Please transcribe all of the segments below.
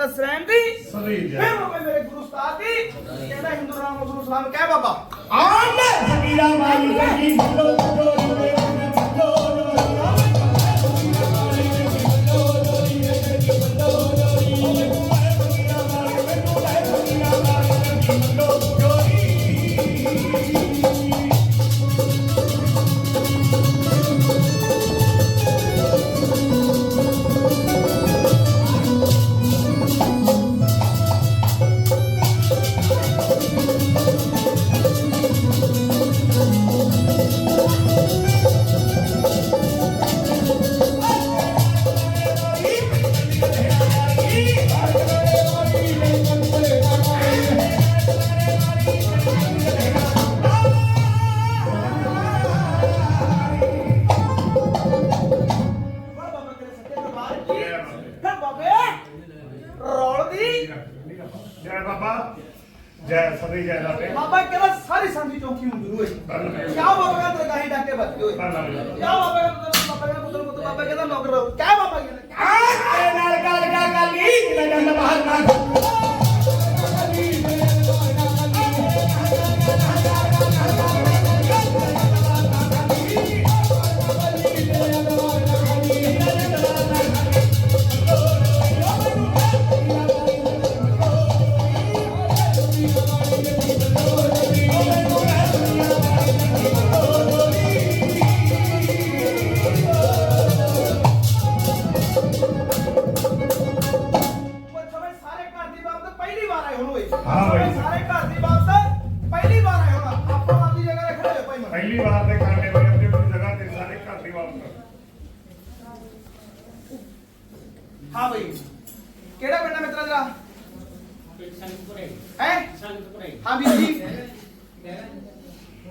ਜੀਤਾ ਸਰੈਣ ਦੀ। ਫਿਰ ਬਾਬੇ ਮੇਰੇ ਗੁਰੂ ਦੀ ਕਹਿੰਦਾ ਹਿੰਦੂ ਰਾਮ ਗੁਰੂ ਸਲਾਮ ਕਹਿ ਬਾਬਾ। ਵਾਹ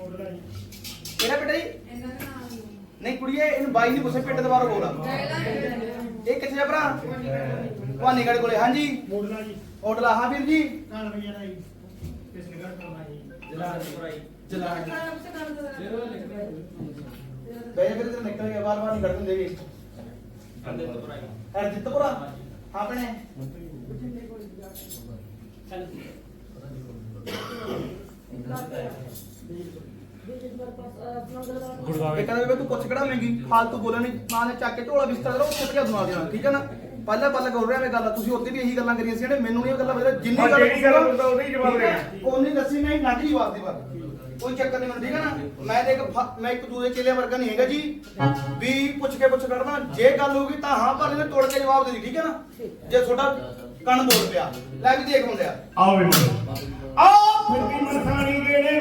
ਕਿਹੜਾ ਪਿੰਡ ਜੀ? ਨਹੀਂ, ਕੁੜੀਏ, ਇਹਨੂੰ ਬਾਈ ਨਹੀਂ ਪੁੱਛੇ ਪਿੰਡ ਦੁਬਾਰਾ ਬੋਲ ਇਹ ਕਿੱਥੇ ਆ ਭਰਾ? ਭਵਾਨੀਗੜ੍ਹ ਕੋਲੇ, ਹਾਂਜੀ? ਮੋੜਲਾ ਜੀ ਹੋਟਲਾ, ਹਾਂ ਵੀਰ ਜੀ? ਨਾਲ ਭਈਆ ਦਾ ਜੀ ਕਿਸਨਗੜ ਤੋਂ ਆ ਜੀ ਜਲਾੜ ਬਈ ਫਿਰ ਤੇ ਨਿਕਲ ਗਿਆ ਬਾਰ ਬਾਰ ਨਹੀਂ ਕੱਢਣ ਦੇਗੇ ਅਰਜਿਤਪੁਰਾ ਹਾਂ ਭੈਣੇ। ਇਹ ਕਹਿੰਦਾ ਵੀ ਤੂੰ ਪੁੱਛ ਕਿਹੜਾ ਲੈਂਗੀ? ਫਾਲਤੂ ਬੋਲਣ ਨਹੀਂ। ਮਾਂ ਨੇ ਚੱਕ ਕੇ ਢੋਲਾ ਬਿਸਤਰਾ ਕਰੋ ਉੱਥੇ ਪਿਆ ਦੁਨਾ ਦੇਣਾ ਠੀਕ ਹੈ ਨਾ? ਪਹਿਲਾਂ ਪਹਿਲਾਂ ਕਰ ਰਿਹਾ ਮੈਂ ਗੱਲ ਤੁਸੀਂ ਉੱਤੇ ਵੀ ਇਹੀ ਗੱਲਾਂ ਕਰੀਆਂ ਸੀ ਨੇ ਮੈਨੂੰ ਨਹੀਂ ਇਹ ਗੱਲਾਂ ਬਦਲ ਜਿੰਨੀ ਹਾਂ, ਗੱਲ ਜਿਹੜੀ ਗੱਲ ਹੁੰਦਾ ਉਹਦਾ ਹੀ? ਜਵਾਬ ਦੇਣਾ। ਉਹਨੇ ਦੱਸੀ ਨਹੀਂ ਨਾਟੀ ਜਵਾਬ ਦੀ ਬਾਤ ਕੋਈ ਚੱਕਰ ਨਹੀਂ ਮੈਨੂੰ ਠੀਕ ਹੈ ਨਾ? ਮੈਂ ਦੇਖ ਫ- ਮੈਂ ਇੱਕ ਦੂਜੇ ਚੇਲੇ ਵਰਗਾ ਨਹੀਂ ਹੈਗਾ ਜੀ। ਵੀ ਪੁੱਛ ਕੇ ਪੁੱਛ ਕਰਨਾ ਜੇ ਗੱਲ ਹੋਊਗੀ ਤਾਂ ਹਾਂ ਪਰ ਇਹਨੇ ਤੋੜ ਕੇ ਜਵਾਬ ਦੇ ਦੀ ਠੀਕ ਹੈ ਨਾ? ਜੇ ਤੁਹਾਡਾ ਕੰਨ ਬੋਲ ਪਿਆ। ਲੈ ਵੀ ਦੇਖ ਮੁੰਡਿਆ। ਆਓ ਵੀ ਆਓ ਮਿੱਟੀ ਮਰਸਾਣੀ ਗੇੜੇ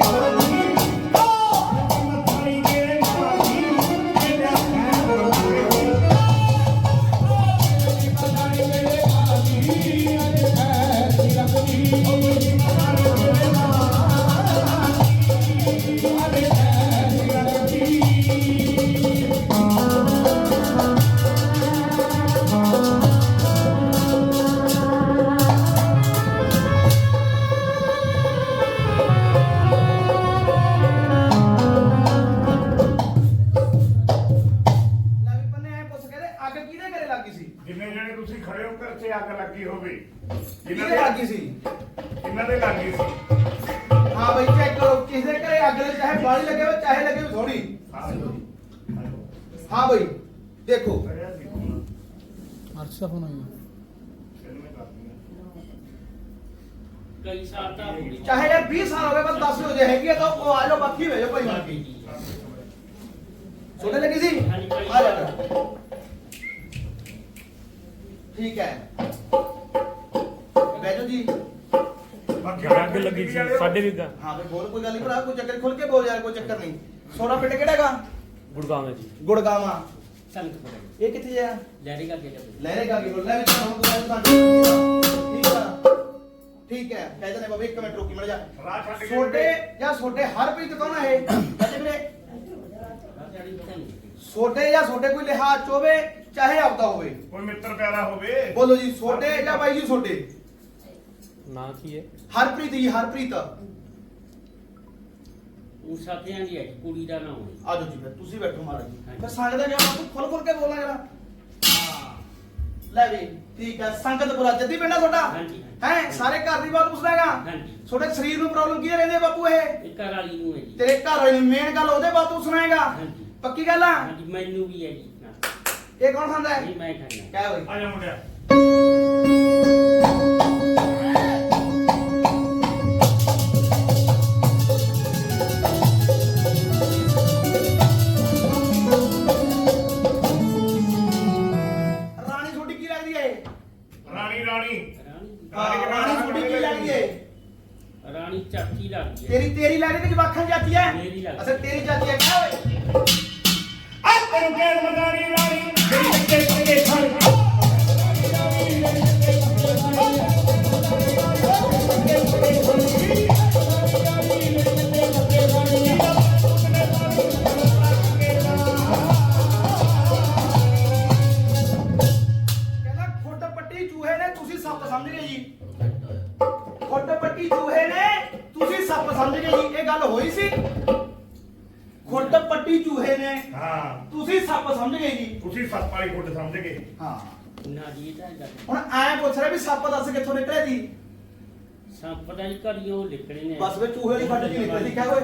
ਕਈ ਸਾਲ ਤਾਂ ਹੋ ਗਈ ਚਾਹੇ ਯਾਰ 20 ਸਾਲ ਹੋ ਗਏ ਬਸ 10 ਹੋ ਜਾਏ ਹੈਗੀ ਤਾਂ ਉਹ ਆ ਜਾਓ ਬਾਕੀ ਵੇ ਜਾਓ ਭਾਈ ਮਾਰ ਕੇ ਛੋਟੇ ਲੱਗੀ ਸੀ? ਆ ਜਾ। ਕਰ। ਠੀਕ ਹੈ। ਬੈਠੋ ਜੀ। ਬਾਕੀ ਅੱਗ ਲੱਗੀ ਸੀ ਸਾਡੇ ਵੀ ਗਾ ਹਾਂ ਬਈ ਬੋਲ ਕੋਈ ਗੱਲ ਨਹੀਂ ਭਰਾ ਕੋਈ ਚੱਕਰ ਖੁੱਲ ਕੇ ਬੋਲ ਯਾਰ ਕੋਈ ਚੱਕਰ ਨਹੀਂ। ਸੋਨਾ ਪਿੰਡ ਕਿਹੜਾ ਹੈਗਾ? ਗੁੜਗਾਉਂ ਹੈ ਜੀ। ਗੁੜਗਾਵਾਂ। ਸੰਗਤਪੁਰੇ ਇਹ ਕਿੱਥੇ ਆ ਲਹਿਰੇ ਕਾ ਕੀ ਬੋਲ ਲੈ ਵੀ ਤੁਹਾਨੂੰ ਆ ਠੀਕ ਹੈ ਕਹਿੰਦੇ ਨੇ ਬਾਬਾ ਇੱਕ ਮਿੰਟ ਰੁਕੀ ਮੜ ਜਾ। ਰਾਹ ਛੱਡ ਕੇ ਛੋਟੇ ਜਾਂ ਛੋਟੇ ਹਰ ਪ੍ਰੀਤ ਕੌਣ ਹੈ ਇਹ? ਕਹਿੰਦੇ ਵੀਰੇ ਛੋਟੇ ਜਾਂ ਛੋਟੇ ਕੋਈ ਲਿਹਾਜ਼ ਚ ਹੋਵੇ ਚਾਹੇ ਆਪਦਾ ਹੋਵੇ। ਕੋਈ ਮਿੱਤਰ ਪਿਆਰਾ ਹੋਵੇ। ਬੋਲੋ ਜੀ ਛੋਟੇ ਜਾਂ ਬਾਈ ਜੀ ਛੋਟੇ ਨਾਂ ਕੀ ਹੈ? ਹਰਪ੍ਰੀਤ ਜੀ ਹਰਪ੍ਰੀਤ। ਉਹ ਸਾਥੀਆਂ ਦੀ ਹੈ ਕੁੜੀ ਦਾ ਨਾਮ ਹੈ। ਆਜੋ ਜੀ ਫਿਰ ਤੁਸੀਂ ਬੈਠੋ ਮਹਾਰਾਜ ਜੀ। ਫਿਰ ਸੰਗਤ ਦਾ ਜਵਾਬ ਤੂੰ ਖੁੱਲ ਖੁੱਲ ਕੇ ਬੋਲਣਾ ਜਰਾ। ਲੈ ਵੀ ਠੀਕ ਹੈ ਸੰਗਤ ਪੁਰਾ ਜੱਦੀ ਪਿੰਡਾ ਤੁਹਾਡਾ? ਹਾਂਜੀ, ਹੈ ਸਾਰੇ ਘਰ ਦੀ ਬਾਤ ਪੁੱਛਦਾ ਹੈਗਾ? ਹਾਂਜੀ। ਤੁਹਾਡੇ ਸਰੀਰ ਨੂੰ ਪ੍ਰੋਬਲਮ ਕੀ ਰਹਿੰਦੀ ਹੈ ਬਾਪੂ ਇਹ? ਇਹ ਘਰ ਵਾਲੀ ਨੂੰ ਹੈ ਜੀ। ਤੇਰੇ ਘਰ ਵਾਲੇ ਨੂੰ ਮੇਨ ਗੱਲ ਉਹਦੇ ਬਾਤ ਤੂੰ ਸੁਣਾਏਗਾ ਹਾਂਜੀ। ਪੱਕੀ ਗੱਲ ਆ? ਹਾਂਜੀ ਮੈਨੂੰ ਵੀ ਹੈ ਜੀ। ਇਹ ਕੌਣ ਖਾਂਦਾ ਹੈ? ਨਹੀਂ ਮੈਂ ਖਾਣਾ ਕਹਿ ਓਏ ਆ ਜਾ ਮੁੰਡਿਆ। ਤੇਰੀ ਤੇਰੀ ਲੱਗਦੀ ਕਿ ਜਵਾਖਾਂ ਮੇਰੀ ਲੱਗਦੀ। ਅੱਛਾ ਤੇਰੀ ਚਾਚੀ ਹੈ ਕਹਿ ਓਏ ਵੀ ਸੱਪ ਦੱਸ ਕਿੱਥੋਂ ਨਿਕਲਿਆ ਜੀ? ਸੱਪ ਦਾ ਹੀ ਘੜੀਓ ਲਿਖੜੇ ਨੇ। ਬਸ ਵੇ ਚੂਹੇ ਦੀ ਖੱਡ ਕੀ ਨਿਕਲੀ ਕਹਿ ਓਏ।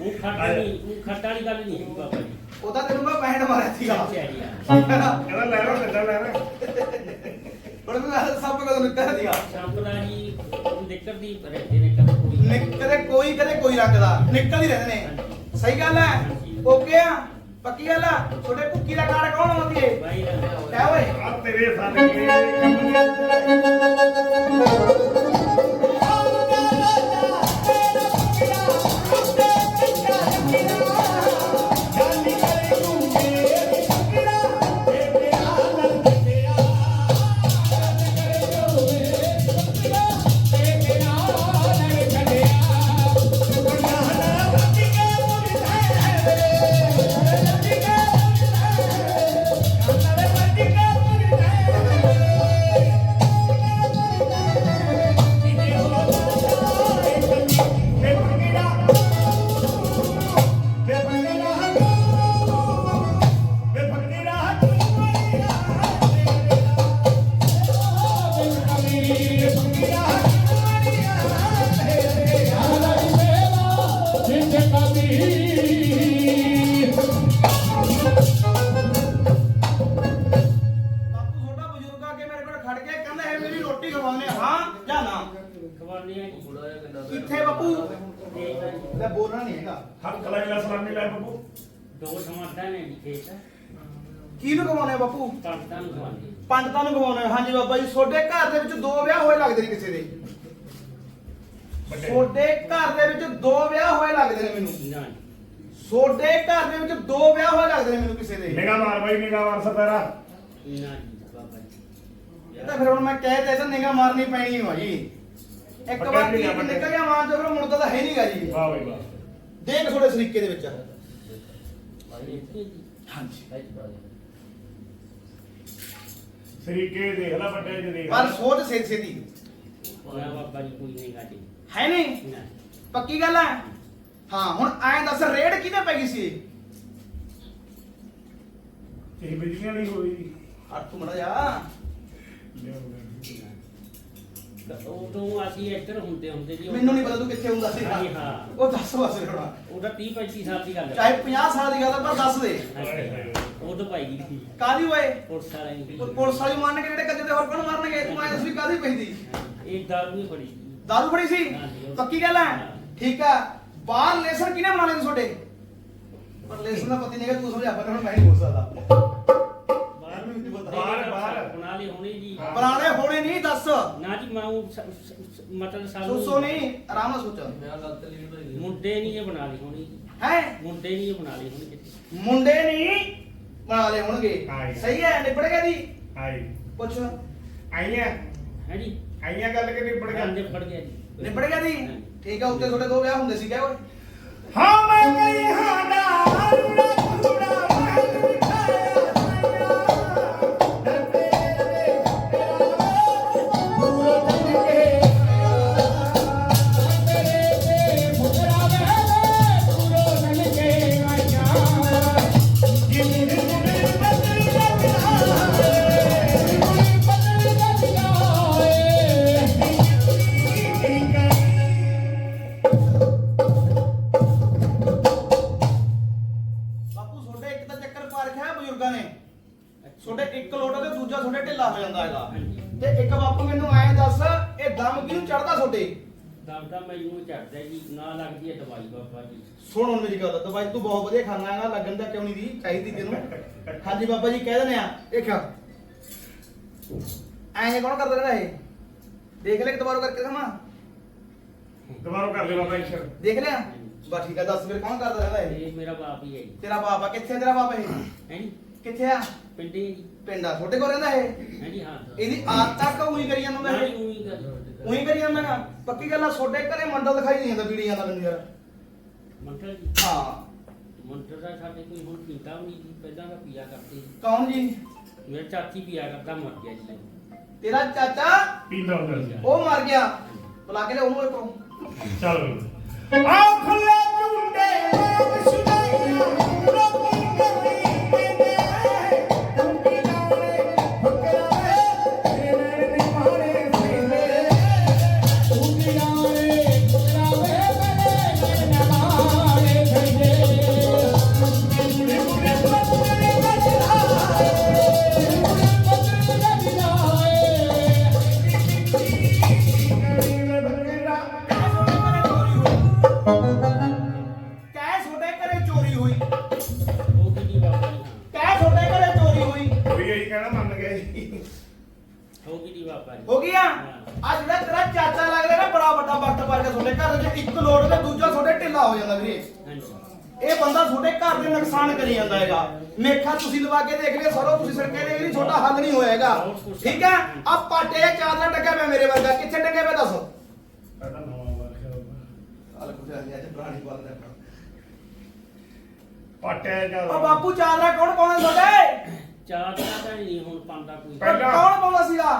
ਉਹ ਖੱਟ ਨਹੀਂ ਉਹ ਖੱਟ ਵਾਲੀ ਗੱਲ ਨਹੀਂ ਹੈ ਬਾਬਾ ਜੀ। ਉਹਦਾ ਤੈਨੂੰ ਮੈਂ ਪੈਂਟ ਮਾਰਿਆ ਸੀਗਾ। ਜੀ ਕਹਿੰਦਾ ਲੈ ਲਓ ਸਿੱਧਾ ਲੈ ਹੁਣ ਮੈਂ ਸੱਪ ਕਦੋਂ ਨਿਕਲਿਆ ਸੀਗਾ? ਸੱਪ ਦਾ ਜੀ ਨਿਕਲਦੀ ਰਹਿੰਦੇ ਨੇ ਕਦੇ ਕੋਈ ਨਿਕ- ਕਦੇ ਕੋਈ ਕਦੇ ਕੋਈ ਰੰਗ ਦਾ। ਨਿਕਲ ਹੀ ਰਹਿੰਦੇ ਨੇ। ਸਹੀ ਗੱਲ ਹੈ। ਓਕੇ ਆ। ਪੱਕੀ ਗੱਲ ਆ? ਤੁਹਾਡੇ ਭੁੱਕੀ ਦਾ ਕਾਰ ਕੌਣ ਆਉਂਦੀ ਏ? ਬਾਈ ਓਏ। ਆ ਤੇਰੇ ਸਾਥੀ ਕਿੱਥੇ ਬਾਪੂ? ਲੈ ਬੋਲਣਾ ਨਹੀਂ ਹੈਗਾ। ਹੱਥ ਲੈ ਲੈ ਸਲਾਮੀ ਲੈ ਬੱਬੂ ਦੋ ਸਮਾਧਾਂ ਨੇ ਖੇਤ ਕਿਹਨੂੰ ਆ ਬਾਪੂ? ਪੰਡਤਾਂ ਨੂੰ ਖਵਾਨੇ ਪੰਡਤਾਂ ਨੂੰ ਆ। ਹਾਂਜੀ ਬਾਬਾ ਜੀ ਤੁਹਾਡੇ ਘਰ ਦੇ ਵਿੱਚ ਦੋ ਵਿਆਹ ਹੋਏ ਲੱਗਦੇ ਨੇ ਕਿਸੇ ਦੇ। ਵੱਡੇ। ਤੁਹਾਡੇ ਘਰ ਦੇ ਵਿੱਚ ਦੋ ਵਿਆਹ ਹੋਏ ਲੱਗਦੇ ਨੇ ਮੈਨੂੰ। ਤੁਹਾਡੇ ਘਰ ਦੇ ਵਿੱਚ ਦੋ ਵਿਆਹ ਹੋਏ ਲੱਗਦੇ ਨੇ ਮੈਨੂੰ ਕਿਸੇ ਦੇ। ਨਿਗਾਹ ਮਾਰ ਬਾਈ ਨਿਗਾਹ ਮਾਰ ਸਤਾਰਾ। ਨਾ ਜੀ ਬਾਬਾ ਜੀ। ਇਹ ਤਾਂ ਫਿਰ ਹੁਣ ਮੈਂ ਕਹਿ ਤਾ ਇਹ ਤਾਂ ਨਿਗਾਹ ਮਾਰਨੀ ਪੈਣੀ ਹੈ ਜੀ ਇੱਕ ਵਾਰ ਕੀ ਨਿਕਲ ਗਿਆ ਮਾਂ ਚੋਂ ਫਿਰ ਮੁੜਦਾ ਤਾਂ ਹੈ ਨਹੀਂਗਾ ਜੀ ਵਾਹ ਬਈ ਵਾਹ। ਦੇਖ ਤੁਹਾਡੇ ਸਰੀਕੇ ਦੇ ਵਿੱਚ। ਹਾਂਜੀ। ਸਰੀਕੇ ਦੇਖ ਲੈ ਵੱਡੇ ਜਿਹੇ ਦੇਖ। ਪਰ ਸੋਚ ਸੇ ਛੇਤੀ ਨਾ ਬਾਬਾ ਜੀ ਕੋਈ ਨਹੀਂ ਗਾਟੀ ਹੈ ਨਹੀਂ ਪੱਕੀ ਗੱਲ ਹੈ? ਹਾਂ ਹੁਣ ਐਂ ਦੱਸ ਰੇਡ ਕਿਹਦੇ ਪੈ ਗਈ ਸੀ ਇਹ? ਬਿਜਲੀਆਂ ਨਹੀਂ ਹੋਈ। ਹੱਥ ਤੂੰ ਮੜਾ ਜਾ। ਉਦੋਂ ਅਸੀਂ ਇੱਧਰ ਹੁੰਦੇ ਹੁੰਦੇ ਜੀ ਮੈਨੂੰ ਨਹੀਂ ਪਤਾ ਤੂੰ ਕਿੱਥੇ ਹੁੰਦਾ ਸੀ ਹਾਂਜੀ, ਹਾਂ। ਉਹ ਦੱਸ ਬਸ ਹੁਣ। ਉਹਦਾ 30 35 ਸਾਲ ਦੀ ਗੱਲ ਹੈ। ਚਾਹੇ 50 ਸਾਲ ਦੀ ਗੱਲ ਹੈ ਪਰ ਦੱਸ ਦੇ। ਉਦੋਂ ਪਾਈ ਗਈ ਸੀ ਕਾਦੀ ਓਏ? ਪੁਲਿਸ ਵਾਲਿਆਂ ਨੇ ਪੁ- ਪੁਲਿਸ ਵਾਲੀ ਮੰਨ ਕੇ ਜਿਹੜੇ ਕੱਜੇ ਦੇ ਹੋਰ ਕੋਣ ਮਾਰਨਗੇ? ਤੂੰ ਐਂ ਦੱਸ ਵੀ ਕਾਦੀ ਪੈਂਦੀ ਇਹ ਦਾਰੂ ਵੀ ਬੜੀ ਦਾਰੂ ਫੜੀ ਸੀ? ਹਾਂਜੀ। ਪੱਕੀ ਗੱਲ ਹੈ। ਠੀਕ ਆ ਬਾਹਰ ਲੇਸਨ ਕਿਹਨੇ ਬਣਾ ਲਏ ਤੁਹਾਡੇ? ਪਰ ਲੇਸਨ ਦਾ ਪਤੀ ਨਹੀਂ ਹੈ ਤੂੰ ਸਮਝ ਆਪਾਂ ਹੁਣ ਮੈਂ ਨਹੀਂ ਬੋਲ ਸਕਦਾ। ਸ- ਸ- ਸ- ਮਤਲਬ ਸਾਨੂੰ ਨਹੀਂ ਆਰਾਮ ਨਾਲ ਸੋਚ। ਮੁੰਡੇ ਨਹੀਂ ਇਹ ਬਣਾ ਲਈ ਹੋਣੀ ਹੈ? ਮੁੰਡੇ ਨਹੀਂ ਇਹ ਬਣਾ ਲਈ ਹੋਣੀ ਕਿਤੇ ਮੁੰਡੇ ਨਹੀਂ ਬਣਾ ਲਏ ਹੋਣਗੇ। ਹਾਂ। ਸਹੀ ਹੈ ਨਿਬੜ ਗਿਆ ਜੀ? ਆਈ ਪੁੱਛ। ਆਈਆਂ? ਹੈ ਜੀ? ਆਈਆਂ ਗੱਲ ਕਿ ਨਿਬੜ ਗਿਆ? ਬੰਦੇ ਫੜ ਗਿਆ ਜੀ। ਨਿਬੜ ਗਿਆ ਜੀ? ਹਾਂ। ਠੀਕ ਆ ਉੱਤੇ ਤੁਹਾਡੇ ਦੋ ਵਿਆਹ ਹੁੰਦੇ ਸੀ ਓਏ। ਹਾਂ ਮੈਂ ਗਈ ਹਾਂ ਦਾ ਹਾਂਜੀ ਬਾਬਾ ਜੀ ਕਹਿ ਦਿੰਦੇ ਆ। ਦੇਖਿਆ ਐਂ ਕੌਣ ਕਰਦਾ ਜਿਹੜਾ ਇਹ? ਦੇਖ ਲੈ ਦੁਬਾਰਾ ਕਰਕੇ ਸਮਾਂ। ਦੁਬਾਰਾ ਕਰ ਲੈ ਬਾਬਾ ਈਸ਼ਰ ਦੇਖ ਲਿਆ? ਬਸ ਠੀਕ ਆ ਦੱਸ ਫਿਰ ਕੌਣ ਕਰਦਾ ਰਹਿੰਦਾ ਇਹ? ਇਹ ਮੇਰਾ ਬਾਪ ਹੀ ਹੈ ਜੀ। ਤੇਰਾ ਬਾਪ ਆ ਕਿੱਥੇ ਆ ਤੇਰਾ ਬਾਪ ਇਹ? ਹੈ ਜੀ। ਕਿੱਥੇ ਆ? ਪਿੰਡੇ ਜੀ। ਪਿੰਡ ਆ ਤੁਹਾਡੇ ਕੋਲ ਰਹਿੰਦਾ ਇਹ? ਹੈ ਜੀ ਹਾਂ। ਇਹਦੀ ਆਦਤ ਤੱਕ ਉਹੀ ਕਰੀ ਜਾਂਦਾ ਨਾ ਜੀ ਇਹ ਉਹੀ ਗੱਲ ਉਹੀ ਕਰੀ ਜਾਂਦਾ ਗਾ ਪੱਕੀ ਗੱਲ ਆ ਤੁਹਾਡੇ ਘਰੇ ਮੰਡਲ ਦਿਖਾਈ ਨਹੀਂ ਜਾਂਦਾ ਬੀੜੀ ਜਾਂਦਾ ਮੈਨੂੰ ਯਾਰ। ਮੰਟਰ ਜੀ। ਹਾਂ। ਮੰਟਰ ਦਾ ਸਾਡੇ ਕੋਈ ਹੁਣ ਪੀਤਾ ਵੀ ਨਹੀਂ ਜੀ ਪਹਿਲਾਂ ਤਾਂ ਪੀਆ ਕਰਦੇ ਸੀ। ਕੌਣ ਜੀ? ਮੇਰਾ ਚਾਚੀ ਪੀਆ ਕਰਦਾ ਮਰ ਗਿਆ ਜੀ। ਤੇਰਾ ਚਾਚਾ? ਪੀਂਦਾ ਹੁੰਦਾ ਸੀ। ਉਹ ਮਰ ਗਿਆ। ਬੁਲਾ ਕੇ ਲੈ ਉਹਨੂੰ ਇੱਕੋ ਚੱਲ। ਆਓ ਖੁੱਲੇ ਝੁੰਡੇ ਆਪ ਮੇਖਾ ਤੁਸੀਂ ਲਵਾ ਕੇ ਦੇਖ ਲਿਓ ਸਰੋ ਤੁਸੀਂ ਸੜਕੇ ਦੇ ਵੀ ਤੁਹਾਡਾ ਹੱਲ ਨਹੀਂ ਹੋਏਗਾ। ਠੀਕ ਹੈ? ਆ ਪਾਟੇ ਚਾਦਰਾ ਟੱਕਿਆ ਪਿਆ ਮੇਰੇ ਵਰਗਾ ਕਿੱਥੇ ਟੱਕਿਆ ਪਿਆ ਦੱਸੋ? ਉਹ ਬਾਪੂ ਚਾਦਰਾ ਕੌਣ ਪਾਉਂਦਾ ਤੁਹਾਡੇ? ਦਾ ਤਾਂ ਨਹੀਂ ਹੁਣ ਪਾਉਂਦਾ ਕੋਈ। ਪਹਿਲਾਂ- ਕੌਣ ਪਾਉਂਦਾ ਸੀਗਾ?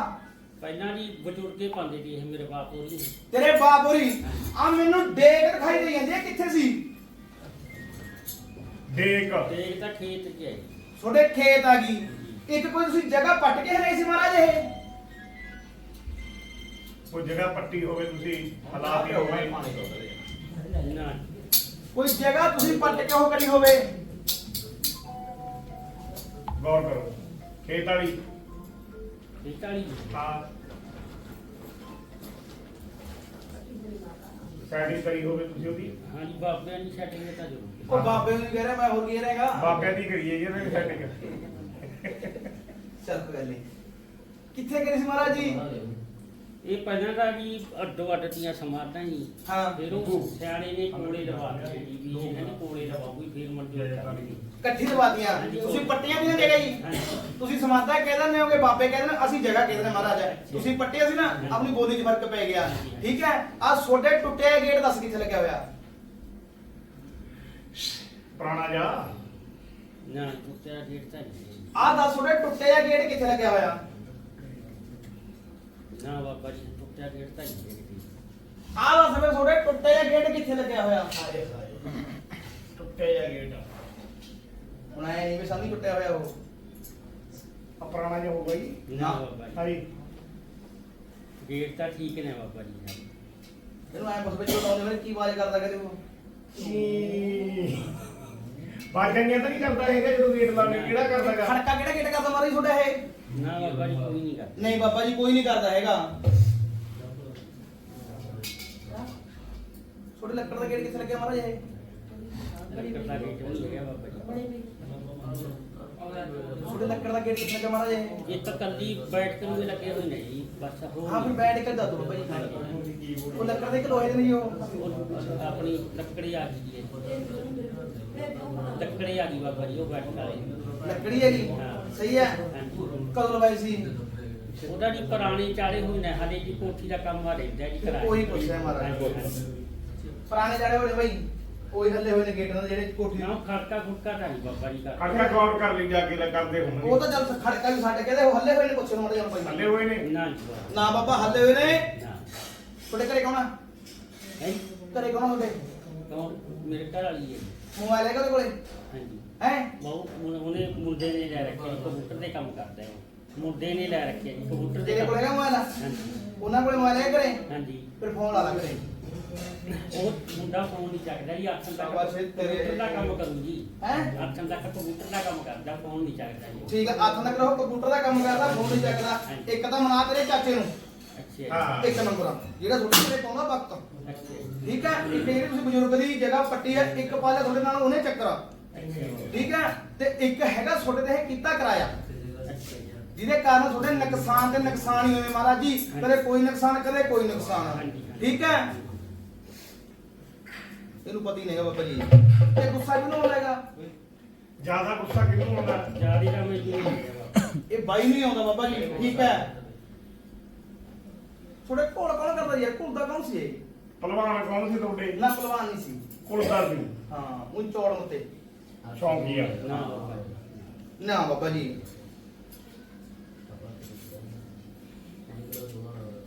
ਪਹਿਲਾਂ ਜੀ ਬਜ਼ੁਰਗੇ ਪਾਉਂਦੇ ਸੀ ਇਹ ਮੇਰੇ ਬਾਪ ਹੋਰੀ ਤੇਰੇ ਬਾਪ ਹੋਰੀ ਆ ਮੈਨੂੰ ਡੇਕ ਦਿਖਾਈ ਦੇ ਜਾਂਦੀ ਹੈ ਕਿੱਥੇ ਸੀ? ਦੇਖ ਤੇ ਇਹ ਤਾਂ ਖੇਤ 'ਚ ਹੈ ਜੀ। ਤੁਹਾਡੇ ਖੇਤ ਆ ਗਈ ਇੱਕ ਕੋਈ ਤੁਸੀਂ ਜਗ੍ਹਾ ਪੱਟ ਕੇ ਹਰਾਈ ਸੀ ਮਹਾਰਾਜ ਇਹ? ਕੋਈ ਜਗ੍ਹਾ ਪੱਟੀ ਹੋਵੇ ਤੁਸੀਂ ਹਾਲਾਤ ਹੋਵੇ। ਨਾ ਕੋਈ ਜਗ੍ਹਾ ਤੁਸੀਂ ਪੱਟ ਕੇ ਉਹ ਕਰੀ ਹੋਵੇ? ਗੌਰ ਕਰੋ। ਖੇਤ ਵਾਲੀ। ਖੇਤ ਵਾਲੀ ਹਾਂ। ਸੈਟਿੰਗ ਕਰੀ ਹੋਵੇ ਤੁਸੀਂ ਉਹਦੀ? ਹਾਂਜੀ ਬਾਬਿਆਂ ਦੀ ਸੈਟਿੰਗ ਤਾਂ ਜ਼ਰੂਰ। ਉਹ ਬਾਬੇ ਨੂੰ ਕਹਿ ਰਿਹਾ ਮੈਂ ਹੋਰ ਕੀ ਰਹੇਗਾ? ਬਾਬਿਆਂ ਦੀ ਕਰੀਏ ਜੀ ਇਹਨਾਂ ਦੀ ਸੈਟਿੰਗ ਚੱਲ ਕੋਈ ਗੱਲ ਨਹੀਂ। ਕਿੱਥੇ ਕਰੀ ਸੀ ਮਹਾਰਾਜ ਜੀ? ਇਹ ਪਹਿਲਾਂ ਤਾਂ ਜੀ ਅੱਡੋ ਅੱਡ ਦੀਆਂ ਸਮਾਧਾਂ ਜੀ ਹਾਂ। ਫਿਰ ਉਹ ਸਿਆਣੇ ਨੇ ਕੋਲੇ ਲਵਾ ਦਿੱਤੇ ਜੀ ਵੀ ਇਹਨਾਂ ਨੇ ਕੋਲੇ ਲਵਾਉਗੀ ਫਿਰ ਮੰਡੀ ਇਕੱਠੀ ਦਵਾਤੀਆਂ। ਤੁਸੀਂ ਪੱਟੀਆਂ ਦੀਆਂ ਜਗ੍ਹਾ ਜੀ ਤੁਸੀਂ ਸਮਾਧਾ ਕਹਿ ਦਿੰਦੇ ਹੋਗੇ ਬਾਬੇ ਕਹਿ ਦਿੰਦੇ ਅਸੀਂ ਜਗ੍ਹਾ ਕਹਿ ਦਿੰਦੇ ਮਹਾਰਾਜ। ਤੁਸੀਂ ਪੱਟਿਆ ਸੀ ਨਾ ਆਪਣੀ ਬੋਲੀ 'ਚ ਫ਼ਰਕ ਪੈ ਗਿਆ। ਠੀਕ ਹੈ? ਆ ਛੋਟੇ ਟੁੱਟੇ ਗੇਟ ਦੱਸ ਕਿੱਥੇ ਲੱਗਿਆ ਹੋਇਆ? ਪੁਰਾਣਾ ਜਾ ਨਾ ਟੁੱਟਿਆ ਗੇਟ ਤਾਂ ਨਹੀਂ ਆ ਦੱਸ ਛੋਟੇ ਟੁੱਟੇ ਆ ਗੇਟ ਕਿੱਥੇ ਲੱਗਿਆ ਹੋਇਆ? ਨਾ ਬਾਬਾ ਜੀ ਟੁੱਟਿਆ ਗੇਟ ਤਾਂ ਨਹੀਂ ਆ ਦੱਸ ਵੇ ਛੋਟੇ ਟੁੱਟੇ ਆ ਗੇਟ ਕਿੱਥੇ ਲੱਗਿਆ ਹੋਇਆ? ਟੁੱਟੇ ਜਾ ਗੇਟ ਹੁਣ ਐ ਨਹੀਂ ਵੀ ਸਾਨੀ ਟੁੱਟਿਆ ਹੋਇਆ ਉਹ। ਆ ਪੁਰਾਣਾ ਜਿਹਾ ਹੋਊਗਾ ਜੀ। ਨਾ। ਬਾਬਾ ਜੀ। ਹਾਂਜੀ। ਗੇਟ ਤਾਂ ਠੀਕ ਨੇ ਬਾਬਾ ਜੀ ਇਹਨੂੰ ਐ ਬਸ ਵਿੱਚ ਲਾਉਂਦੇ ਵੇਲੇ ਕੀ ਆਵਾਜ਼ ਕਰਦਾ ਕਦੇ ਉਹ? ਬਾਜਾਂ ਤਾਂ ਨਹੀਂ ਕਰਦਾ ਹੈਗਾ ਜਦੋਂ ਗੇਟ ਲਾਉਂਦੇ ਕਿਹੜਾ ਕਰਦਾਗਾ ਖੜਕਾ ਕਿਹੜਾ ਗੇਟ ਕਰਦਾ ਮਾਰੀ ਛੋਟਾ ਇਹ? ਨਾ ਬਾਬਾ ਜੀ ਕੋਈ ਨਹੀਂ ਕਰਦਾ। ਨਹੀਂ ਬਾਬਾ ਜੀ ਕੋਈ ਨਹੀਂ ਕਰਦਾ ਹੈਗਾ। ਛੋਟੇ ਲੱਕੜ ਦਾ ਗੇਟ ਕਿੱਥੇ ਲੱਗਿਆ ਮਹਾਰਾਜ ਇਹ? ਲੱਕੜ ਦਾ ਗੇਟ ਨਹੀਂ ਹੈਗਾ ਬਾਬਾ ਜੀ। ਛੋਟੇ ਲੱਕੜ ਦਾ ਗੇਟ ਹਾਂ ਫਿਰ ਬੈਠ ਕੇ ਦੱਸ ਦੋ ਉਹ ਦੇ ਕਿ ਲੋਹੇ ਦੇ ਨਹੀਂ ਉਹ। ਹੈਗੀ ਸਹੀ ਹੈ? ਕਦੋਂ ਲਵਾਈ ਸੀ? ਉਹਦਾ ਜੀ ਪੁਰਾਣੇ ਚਾਲੇ ਹੋਏ ਨੇ ਹਲੇ ਜੀ ਕੋਠੀ ਦਾ ਕੰਮ ਆ ਰਹਿੰਦਾ ਜੀ ਕਰਾਇਆ ਉਹੀ ਪੁੱਛ ਰਿਹਾ ਮਹਾਰਾਜ ਪੁਰਾਣੇ ਜਿਹੜੇ ਹੋਏ ਨੇ ਬਾਈ ਉਹੀ ਹੱਲੇ ਹੋਏ ਨੇ ਗੇਟਾਂ ਦੇ ਜਿਹੜੇ ਕੋਠੀ ਨਾ ਖੜਕਾ ਖੁੜਕਾ ਤਾਂ ਨਹੀਂ ਬਾਬਾ ਜੀ ਦਾ। ਖੜਕਾ ਗੌਰ ਕਰ ਲਈ ਜਾ ਕੇ ਲੈ ਕਰਦੇ ਉਹ ਹੋਣਗੇ ਤਾਂ ਚੱਲ ਖੜਕਾ ਵੀ ਸਾਡੇ ਕਹਿੰਦੇ ਉਹ ਹੱਲੇ ਹੋਏ ਨੇ ਪੁੱਛਣ ਮਾੜੇ ਜਨ ਥੱਲੇ ਬਾਈ ਹੋਏ ਨੇ। ਨਾ ਜੀ ਬਾਬਾ। ਨਾ ਬਾਬਾ ਹੱਲੇ ਹੋਏ ਨੇ। ਨਾ। ਤੁਹਾਡੇ ਘਰੇ ਕੌਣ ਆ? ਹੈ? ਘਰੇ ਕੌਣ ਆ ਤੁਹਾਡੇ? ਕੌਣ? ਮੇਰੇ ਘਰ ਵਾਲੀ ਹੈ। ਮੋਬਾਈਲ ਹੈਗਾ ਉਹਦੇ ਕੋਲੇ? ਹਾਂਜੀ। ਹੈ? ਬਹੁ ਉਹਨੇ ਮੁੰਡੇ ਨੇ ਲੈ ਰੱਖਿਆ ਜੀ, ਕਬੂਤਰ ਦੇ ਕੰਮ ਕਰਦਾ ਹੈ ਉਹ। ਮੁੰਡੇ ਨੇ ਲੈ ਰੱਖਿਆ ਜੀ ਕਬੂਤਰ ਦੇ ਤੇਰੇ ਕੋਲ ਕੰਮ ਹੈਗਾ ਮੋਬਾਈਲ? ਹਾਂਜੀ। ਉਹਨਾਂ ਕੋਲੇ ਮੋਬਾਈਲ ਹੈ ਘਰੇ? ਹਾਂਜੀ। ਫਿਰ ਫੋਨ ਲਾ ਲਾ ਘਰੇ। ਉਹ ਮੁੰਡਾ ਫੋਨ ਨਹੀਂ ਚੱਕਦਾ ਜੀ ਆਖਣ ਤੱਕ ਸ਼ਾਬਾਸ਼ ਏ ਤੇਰੇ। ਕੰਪਿਊਟਰ ਦਾ ਕੰਮ ਕਰੂ ਜੀ ਹੈਂ? ਆਖਣ ਤੱਕ ਕੰਪਿਊਟਰ ਦਾ ਕੰਮ ਕਰਦਾ ਫੋਨ ਨਹੀਂ ਚੱਕਦਾ ਜੀ ਠੀਕ ਆ ਹੱਥ ਨਾਲ ਕਰੋ ਕੰਪਿਊਟਰ ਦਾ ਕੰਮ ਕਰਦਾ ਫੋਨ ਨਹੀਂ ਚੱਕਦਾ ਇੱਕ ਤਾਂ ਮਨਾ ਤੇਰੇ ਚਾਚੇ ਨੂੰ ਅੱਛਾ ਜੀ। ਹਾਂ ਇੱਕ ਨੰਬਰ ਆ ਜਿਹੜਾ ਤੁਹਾਡੇ ਕੋਲੇ ਪਾਉਂਦਾ ਵਕਤ ਅੱਛਾ ਜੀ। ਠੀਕ ਹੈ ਇੱਕ ਜਿਹੜੀ ਤੁਸੀਂ ਬਜ਼ੁਰਗ ਦੀ ਜਗ੍ਹਾ ਪੱਟੀ ਹੈ ਇੱਕ ਪਾਲੇ ਤੁਹਾਡੇ ਨਾਲ ਉਹਨੇ ਚੱਕਰਾ ਅੱਛਾ ਜੀ। ਠੀਕ ਹੈ ਤੇ ਇੱਕ ਹੈਗਾ ਤੁਹਾਡੇ ਤੇ ਇਹ ਕੀਤਾ ਕਰਾਇਆ ਅੱਛਾ। ਜਿਹਦੇ ਕਾਰਨ ਤੁਹਾਡੇ ਨੁਕਸਾਨ ਤੇ ਨੁਕਸਾਨ ਹੀ ਹੋਵੇ ਮਹਾਰਾਜ ਜੀ ਕਦੇ ਕੋਈ ਨੁਕਸਾਨ ਕਦੇ ਕੋਈ ਨੁਕਸਾਨ। ਠੀਕ ਹੈ ਇਹਨੂੰ ਪਤਾ ਹੀ ਨਹੀਂਗਾ ਬਾਬਾ ਜੀ। ਤੇ ਗੁੱਸਾ ਕਿਉਂ ਹੋਵੇਗਾ ਜ਼ਿਆਦਾ ਗੁੱਸਾ ਕਿਹਨੂੰ ਆਉਂਦਾ ਜਿਆਦੀ ਦਾ ਮੈਨੂੰ ਨਹੀਂ ਹੈਗਾ। ਇਹ ਬਾਈ ਨਹੀਂ ਆਉਂਦਾ ਬਾਬਾ ਜੀ ਠੀਕ ਹੈ? ਥੋੜੇ ਕੋਲ ਕੌਣ ਕਰਦਾ ਯਾਰ ਘੁਲਦਾ ਕੌਣ ਸੀ ਇਹ? ਪਹਿਲਵਾਨ ਕੌਣ ਸੀ ਤੁਹਾਡੇ? ਨਾ ਪਹਿਲਵਾਨ ਨਹੀਂ ਸੀ। ਕੁਲਦਾ ਸੀ। ਹਾਂ ਉਹ ਚੌੜ ਮਤੇ ਸ਼ੌਂਕੀਆ ਨਾ ਬਾਬਾ ਜੀ। ਨਾ ਬਾਬਾ ਜੀ।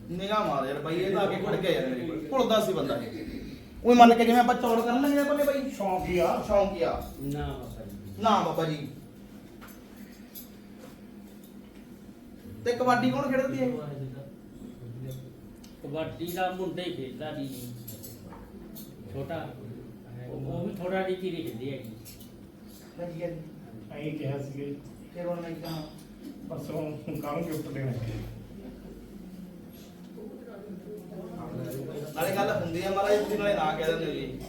ਨਿਗਾਹ ਮਾਰ ਯਾਰ ਬਾਈ ਇਹ ਤਾਂ ਅੱਗੇ ਘੁੜ ਗਿਆ ਯਾਰ ਮੇਰੇ ਕੋਲ। ਘੁਲਦਾ ਸੀ ਬੰਦਾ। ਇਹ ਉਹ ਮੰਨ ਕੇ ਜਿਵੇਂ ਆਪਾਂ ਚੌੜ ਕਰਨ ਲੱਗੇ ਬੱਲੇ ਬਾਈ ਸ਼ੌਂਕੀਆ ਸ਼ੌਂਕੀਆ ਨਾ ਬਾਬਾ ਜੀ। ਨਾ ਬਾਬਾ ਜੀ। ਤੇ ਕਬੱਡੀ ਕੌਣ ਖੇਡਦੀ ਹੈ? ਕਬੱਡੀ ਦਾ ਮੁੰਡਾ ਹੀ ਖੇਡਦਾ ਜੀ ਛੋਟਾ। ਉਹ ਵੀ ਥੋੜਾ ਜਿਹਾ ਚੀਰੀ ਖੇਡਦੀ ਹੈ ਜੀ ਲੱਗੀ ਹੈ ਐਂ ਕਿਹਾ ਸੀਗੇ ਫਿਰ ਹੁਣ ਮੈਂ ਕਹਾਂ ਪਰਸੋਂ ਕਾਹਨੂੰ ਗਿਫਟ ਦੇਣਾ ਨਾਲੇ ਗੱਲ ਹੁੰਦੀ ਹੈ ਮਹਾਰਾਜ ਤੁਸੀਂ ਨਾਲੇ ਨਾ ਕਹਿ ਦਿੰਦੇ ਹੋ ਜੀ।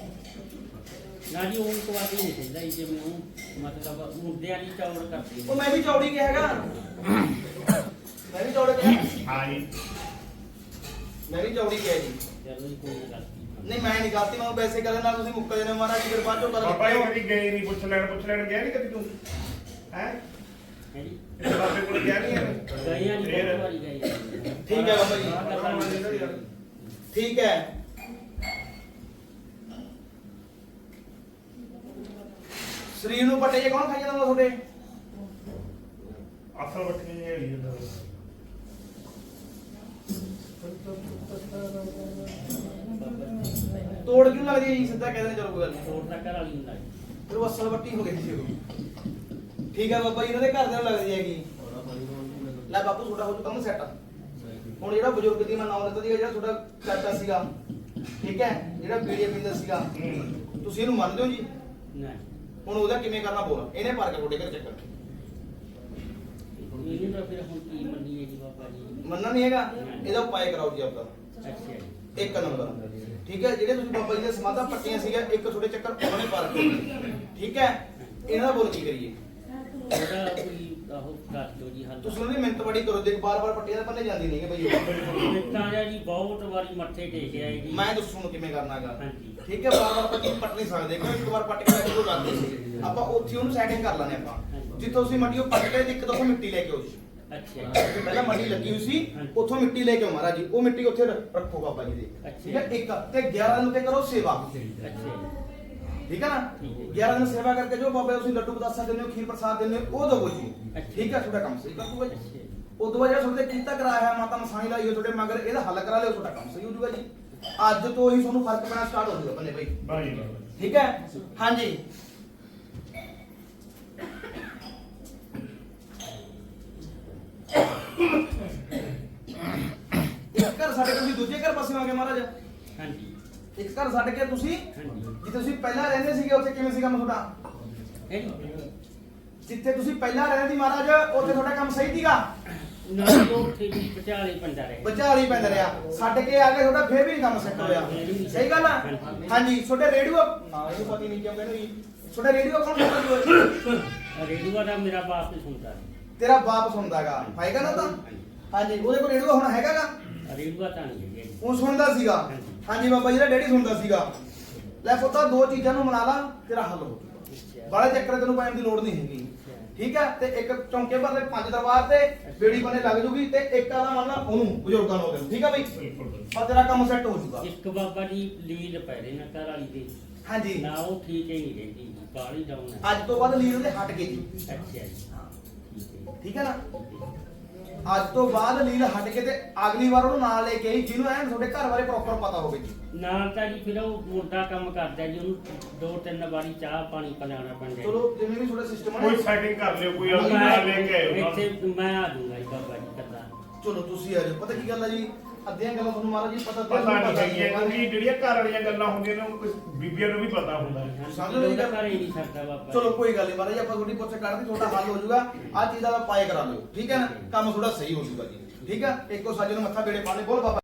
ਨਾ ਜੀ ਉਹ ਕਬੱਡੀ ਨਹੀਂ ਖੇਡਦਾ ਜੀ ਜਿਵੇਂ ਉਹ ਮਤਲਬ ਮੁੰਡਿਆਂ ਦੀ ਚੌੜ ਕਰਦੀ ਉਹ ਮੈਂ ਵੀ ਚੌੜੀ ਕਿਹਾ ਹੈਗਾ। ਮੈਂ ਵੀ ਚੌੜੇ ਕਿਹਾ। ਹਾਂ ਜੀ। ਮੈਂ ਵੀ ਚੌੜੀ ਕਿਹਾ ਜੀ। ਚਲੋ ਜੀ ਕੋਈ ਨਾ ਕਰਦੀ ਨਹੀਂ ਮੈਂ ਨਹੀਂ ਗਲਤੀ ਮੈਂ ਵੈਸੇ ਕਰੇ ਨਾਲ ਤੁਸੀਂ ਮੁੱਕ ਜਨੇ ਮਹਾਰਾਜ ਜੀ ਫਿਰ ਬਾਅਦ ਚੋਂ ਕਰ ਬਾਬਾ ਇਹ ਕਦੀ ਗਏ ਨਹੀਂ ਪੁੱਛ ਲੈਣ ਪੁੱਛ ਲੈਣ ਗਿਆ ਨਹੀਂ ਕਦੀ ਤੂੰ? ਹੈ? ਹੈ ਜੀ। ਬਾਬੇ ਕੋਲ ਗਿਆ ਨਹੀਂ ਹੈ ਗਈਆਂ ਜੀ ਫਿਰ? ਬਹੁਤ ਵਾਰੀ ਗਏ ਠੀਕ ਹੈ ਬਾਬਾ ਜੀ। ਠੀਕ ਹੈ। ਸਰੀਰ ਨੂੰ ਪੱਟੇ ਜੇ ਕੌਣ ਖਾਈ ਜਾਂਦਾ ਹੁੰਦਾ ਤੁਹਾਡੇ? ਅਸਲ ਬੱਠੀ ਹੈ ਇਹ ਤੋੜ ਕਿਉਂ ਲੱਗਦੀ ਹੈ ਜੀ? ਸਿੱਧਾ ਕਹਿੰਦੇ ਚਲੋ ਕੋਈ ਗੱਲ ਨਹੀਂ। ਦਾ ਘਰ ਵਾਲੀ ਹੁੰਦਾ ਜੀ ਫਿਰ ਉਹ ਅਸਲ ਵੱਟੀ ਹੋ ਗਈ ਸੀ ਉਹ। ਠੀਕ ਹੈ ਬਾਬਾ ਜੀ ਇਹਨਾਂ ਦੇ ਘਰ ਦੇ ਨੂੰ ਲੱਗਦੀ ਹੈਗੀ। ਲੈ ਬਾਪੂ ਤੁਹਾਡਾ ਹੋ ਚੁੱਕਾ ਕੰਮ ਸੈੱਟ ਹੁਣ ਜਿਹੜਾ ਬਜ਼ੁਰਗ ਦੀ ਮੈਂ ਨਾਮ ਦਿੱਤਾ ਸੀਗਾ ਜਿਹੜਾ ਤੁਹਾਡਾ ਚਾਚਾ ਸੀਗਾ ਠੀਕ ਹੈ? ਜਿਹੜਾ ਬੀੜੀਆ ਪੀਂਦਾ ਸੀਗਾ। ਤੁਸੀਂ ਇਹਨੂੰ ਮੰਨਦੇ ਹੋ ਜੀ? ਨਹੀਂ ਹੁਣ ਉਹਦਾ ਕਿਵੇਂ ਕਰਨਾ ਬੋਲ ਇਹਨੇ ਭਰ ਕੇ ਤੁਹਾਡੇ ਘਰ ਚੱਕਰ ਇਹ ਤਾਂ ਫਿਰ ਹੁਣ ਕੀ ਮੰਨੀਏ ਜੀ ਬਾਬਾ ਜੀ? ਮੰਨਣਾ ਨਹੀਂ ਹੈਗਾ? ਇਹਦਾ ਉਪਾਅ ਕਰਾਓ ਜੀ ਆਪਦਾ। ਅੱਛਾ ਜੀ। ਇੱਕ ਨੰਬਰ। ਠੀਕ ਹੈ? ਜਿਹੜੇ ਤੁਸੀਂ ਬਾਬਾ ਜੀ ਦੇ ਸਮਾਧਾਂ ਪੱਟੀਆਂ ਸੀਗਾ ਇੱਕ ਤੁਹਾਡੇ ਚੱਕਰ ਉਹਨਾਂ ਪਾਰ ਕੀਤੇ ਠੀਕ ਹੈ? ਇਹਨਾਂ ਦਾ ਬੋਲ ਕੀ ਕਰੀਏ? ਉਹਦਾ ਕੋਈ ਆਹੋ ਦੱਸ ਦਿਓ ਜੀ ਹੱਲ। ਤੁਸੀਂ ਉਹਨਾਂ ਦੀ ਮਿਹਨਤ ਬੜੀ ਕਰੋ ਦੇਖ ਬਾਰ-ਬਾਰ ਪੱਟੀਆਂ ਦੇ ਪੱਲੇ ਜਾਂਦੀ ਨਹੀਂ ਹੈ ਬਈ। ਉਹ ਮਿੱਤਾਂ ਜਿਹਾ ਜੀ ਬਹੁਤ ਵਾਰੀ ਮੱਥੇ ਟੇਕਿਆ ਹੈ ਜੀ। ਮੈਂ ਦੱਸੂ ਤੁਹਾਨੂੰ ਕਿਵੇਂ ਕਰਨਾ ਹੈਗਾ। ਹਾਂਜੀ। ਠੀਕ ਹੈ ਬਾਰ-ਬਾਰ ਪੱਟੀ ਪੱਟ ਨਹੀਂ ਸਕਦੇ ਕਿਉਂ ਇੱਕ ਵਾਰ ਪੱਟ ਕੇ ਲੱਗ ਕੋਈ ਗੱਲ ਨਹੀਂ ਆਪਾਂ ਉੱਥੇ ਉਹਨੂੰ ਸੈਟਿੰਗ ਕਰ ਲੈਣੇ ਆਪਾਂ। ਜਿੱਥੋਂ ਤੁਸੀਂ ਮੱਟੀ ਉਹ ਪੱਟ ਕੇ ਤੇ ਇੱਕ ਦੋ ਮਿੱਟੀ ਲੈ ਕੇ ਆਓ ਜੀ। ਅੱਛਾ। ਜੀ ਪਹਿਲਾਂ ਮੱਟੀ ਲੱਗੀ ਹੋਈ ਸੀ ਉੱਥੋਂ ਮਿੱਟੀ ਲੈ ਕੇ ਆਓ ਮਹਾਰਾਜ ਜੀ। ਉਹ ਮਿੱਟੀ ਉੱਥੇ ਰੱਖੋ ਬਾਬਾ ਜੀ ਦੇ। ਠੀਕ ਹੈ ਇੱਕ ਤੇ 11 ਨੂੰ ਤੇ ਕਰੋ ਸੇਵਾ। ਅੱਛਾ ਜੀ ਠੀਕ ਹੈ ਨਾ? ਠੀਕ ਹੈ। 11 ਦਿਨ ਸੇਵਾ ਕਰਕੇ ਜੋ ਬਾਬਾ ਤੁਸੀਂ ਲੱਡੂ ਬਤਾਸਾ ਦਿੰਦੇ ਹੋ ਖੀਰ ਪ੍ਰਸਾਦ ਦਿੰਦੇ ਹੋ ਉਹ ਦਵੋ ਜੀ ਅੱਛਾ। ਠੀਕ ਹੈ ਤੁਹਾਡਾ ਕੰਮ ਸਹੀ ਕਰ ਦੂਗਾ ਜੀ। ਅੱਛਾ ਜੀ ਉਦੋਂ ਬਾਅਦ ਜਿਹੜਾ ਤੁਹਾਡੇ ਕੀਤਾ ਕਰਾਇਆ ਹੈ ਮਾਤਾ ਮਸਾਈ ਲਾਈ ਹੋਈ ਤੁਹਾਡੇ ਮਗਰ ਇਹਦਾ ਹੱਲ ਕਰਾ ਲਿਓ ਤੁਹਾਡਾ ਕੰਮ ਸਹੀ ਹੋ ਜਾਊਗਾ ਜੀ। ਅੱਜ ਤੋਂ ਹੀ ਤੁਹਾਨੂੰ ਫ਼ਰਕ ਪੈਣਾ ਸਟਾਰਟ ਹੋ ਜਾਊਗਾ ਬੰਨੇ ਬਾਈ। ਠੀਕ ਹੈ? ਹਾਂਜੀ। ਇੱਕ ਘਰ ਕੇ ਤੁਸੀਂ ਦੂਜੇ ਘਰ ਪਾਸੇ ਆ ਗਏ ਮਹਾਰਾਜ। ਹਾਂਜੀ। ਇੱਕ ਘਰ ਛੱਡ ਕੇ ਤੁਸੀਂ ਜਿੱਥੇ ਤੁਸੀਂ ਪਹਿਲਾਂ ਰਹਿੰਦੇ ਸੀਗੇ ਉੱਥੇ ਕਿਵੇਂ ਸੀ ਕੰਮ ਤੁਹਾਡਾ? ਜਿੱਥੇ ਤੁਸੀਂ ਪਹਿਲਾਂ ਰਹਿੰਦੇ ਸੀ ਮਹਾਰਾਜ ਉੱਥੇ ਤੁਹਾਡਾ ਕੰਮ ਸਹੀ ਸੀਗਾ? ਨਾ ਉੱਥੇ ਜੀ ਪਚਾਲੇ ਪੰਡਾ ਰਹੇ। ਵਿਚਾਲੀ ਪੈਂਦਾ ਰਿਹਾ। ਛੱਡ ਕੇ ਆ ਕੇ ਤੁਹਾਡਾ ਫੇਰ ਵੀ ਨੀ ਕੰਮ ਸੈੱਟ ਹੋਇਆ। ਸਹੀ ਗੱਲ ਆ? ਹਾਂਜੀ। ਤੁਹਾਡੇ ਰੇਡੀਓ ਨਾ ਇਹ ਪਤਾ ਨਹੀਂ ਕਿਉਂ ਕਹਿੰਦੇ ਜੀ। ਤੁਹਾਡਾ ਰੇਡੀਓ ਕੌਣ ਸੁਣਦਾ ਜੀ ਰੇਡੂਆ ਦਾ ਮੇਰਾ ਬਾਪ ਹੀ ਸੁਣਦਾ ਤੇਰਾ ਬਾਪ ਸੁਣਦਾਗਾ ਹੈਗਾ ਨਾ ਤਾਂ? ਹਾਂਜੀ। ਉਹਦੇ ਕੋਲ ਰੇਡੀਓ ਹੁਣ ਹੈਗਾਗਾ? ਰੇਡੂਆ ਤਾਂ ਨਹੀਂ ਹੈ ਜੀ ਉਹ ਸੁਣਦਾ ਸੀਗਾ। ਹਾਂਜੀ। ਬਾਬਾ ਜੀ ਦਾ ਡੈਡੀ ਸੁਣਦਾ ਸੀਗਾ। ਲੈ ਪੁੱਤਾ ਦੋ ਚੀਜ਼ਾਂ ਨੂੰ ਮਨਾ ਲਾ ਤੇਰਾ ਹੱਲ ਹੋ ਜਾਊਗਾ। ਬਾਲੇ ਚੱਕਰ ਤੈਨੂੰ ਪੈਣ ਦੀ ਲੋੜ ਨਹੀਂ ਹੈਗੀ। ਠੀਕ ਹੈ? ਤੇ ਇੱਕ ਚੌਂਕੇ ਪਰ ਦੇ ਪੰਜ ਦਰਬਾਰ ਤੇ ਬੇੜੀ ਬਣੇ ਲੱਗ ਜੂਗੀ ਤੇ ਇੱਕ ਆਲਾ ਮੰਨ ਲਾ ਉਹਨੂੰ ਬਜ਼ੁਰਗਾਂ ਨੂੰ ਠੀਕ ਹੈ ਬਈ? ਪਰ ਤੇਰਾ ਕੰਮ ਸੈੱਟ ਹੋ ਜਾਊਗਾ। ਇੱਕ ਬਾਬਾ ਜੀ ਲੀਲ ਪੈ ਰਹੇ ਨਾ ਘਰ ਵਾਲੀ ਦੇ। ਹਾਂਜੀ। ਨਾ ਉਹ ਠੀਕ ਹੀ ਨਹੀਂ ਰਹਿੰਦੀ ਬਾਲੀ ਡਾਊਨ ਅੱਜ ਤੋਂ ਬਾਅਦ ਲੀਡ ਉਹਦੇ ਹਟ ਗਈ ਜੀ। ਅੱਛਾ ਜੀ। ਠੀਕ ਹੈ ਨਾ? ਅੱਜ ਤੋਂ ਬਾਅਦ ਲੀਲ ਹਟ ਕੇ ਤੇ ਅਗਲੀ ਵਾਰ ਉਹਨੂੰ ਨਾਲ ਲੈ ਕੇ ਆਈ ਜਿਹਨੂੰ ਐਨ ਤੁਹਾਡੇ ਘਰ ਬਾਰੇ ਪ੍ਰੋਪਰ ਪਤਾ ਹੋਵੇ ਜੀ। ਨਾਲ ਤਾਂ ਜੀ ਫਿਰ ਉਹ ਮੁੰਡਾ ਕੰਮ ਕਰਦਾ ਜੀ ਉਹਨੂੰ ਦੋ ਤਿੰਨ ਵਾਰੀ ਚਾਹ ਪਾਣੀ ਪਿਲਾਉਣਾ ਪੈਂਦਾ ਜੀ। ਚਲੋ ਜਿਵੇਂ ਵੀ ਤੁਹਾਡਾ ਸਿਸਟਮ ਕੋਈ ਹੈ ਸੈਟਿੰਗ ਕਰ ਲਿਓ ਕੋਈ ਆਪਣੀ ਨਾਲ ਲੈ ਕੇ ਆਇਓ। ਨਾਲ। ਇੱਥੇ ਮੈਂ ਆ ਦੂੰਗਾ ਜੀ ਬਾਬਾ ਜੀ ਕੱਲਾ ਚਲੋ ਤੁਸੀਂ ਆ ਜਾਓ। ਪਤਾ ਕੀ ਗੱਲ ਹੈ ਜੀ? ਅੱਧੀਆਂ ਗੱਲਾਂ ਤੁਹਾਨੂੰ ਮਹਾਰਾਜ ਜੀ ਪਤਾ ਪਤਾ ਨਹੀਂ ਹੈਗੀਆਂ ਕਿਉਂਕਿ ਜਿਹੜੀਆਂ ਘਰ ਵਾਲੀਆਂ ਗੱਲਾਂ ਹੁੰਦੀਆਂ ਨੇ ਉਹ ਕੁਛ ਬੀਬੀਆਂ ਨੂੰ ਵੀ ਪਤਾ ਹੁੰਦਾ ਹੈ। ਸਮਝ ਲਓ ਲਓ ਗੱਲ। ਘਰ ਹੀ ਨਹੀਂ ਸਕਦਾ ਬਾਪਾ ਚਲੋ ਕੋਈ ਗੱਲ ਨਹੀਂ ਮਹਾਰਾਜ ਜੀ, ਆਪਾਂ ਤੁਹਾਡੀ ਪੁੱਛ ਕੱਢ ਕੇ ਤੁਹਾਡਾ ਹੱਲ ਹੋ ਜਾਊਗਾ। ਆ ਚੀਜ਼ਾਂ ਦਾ ਪਾਏ ਕਰਾ ਲਿਓ ਠੀਕ ਹੈ? ਨਾ ਕੰਮ ਥੋੜਾ ਸਹੀ ਹੋ ਜਾਊਗਾ ਜੀ। ਠੀਕ ਹੈ? ਇੱਕੋ ਸਾਜੇ ਨੂੰ ਮੱਥਾ ਬੇੜੇ ਪਾਣੇ ਬੋਲ ਬਾਬਾ।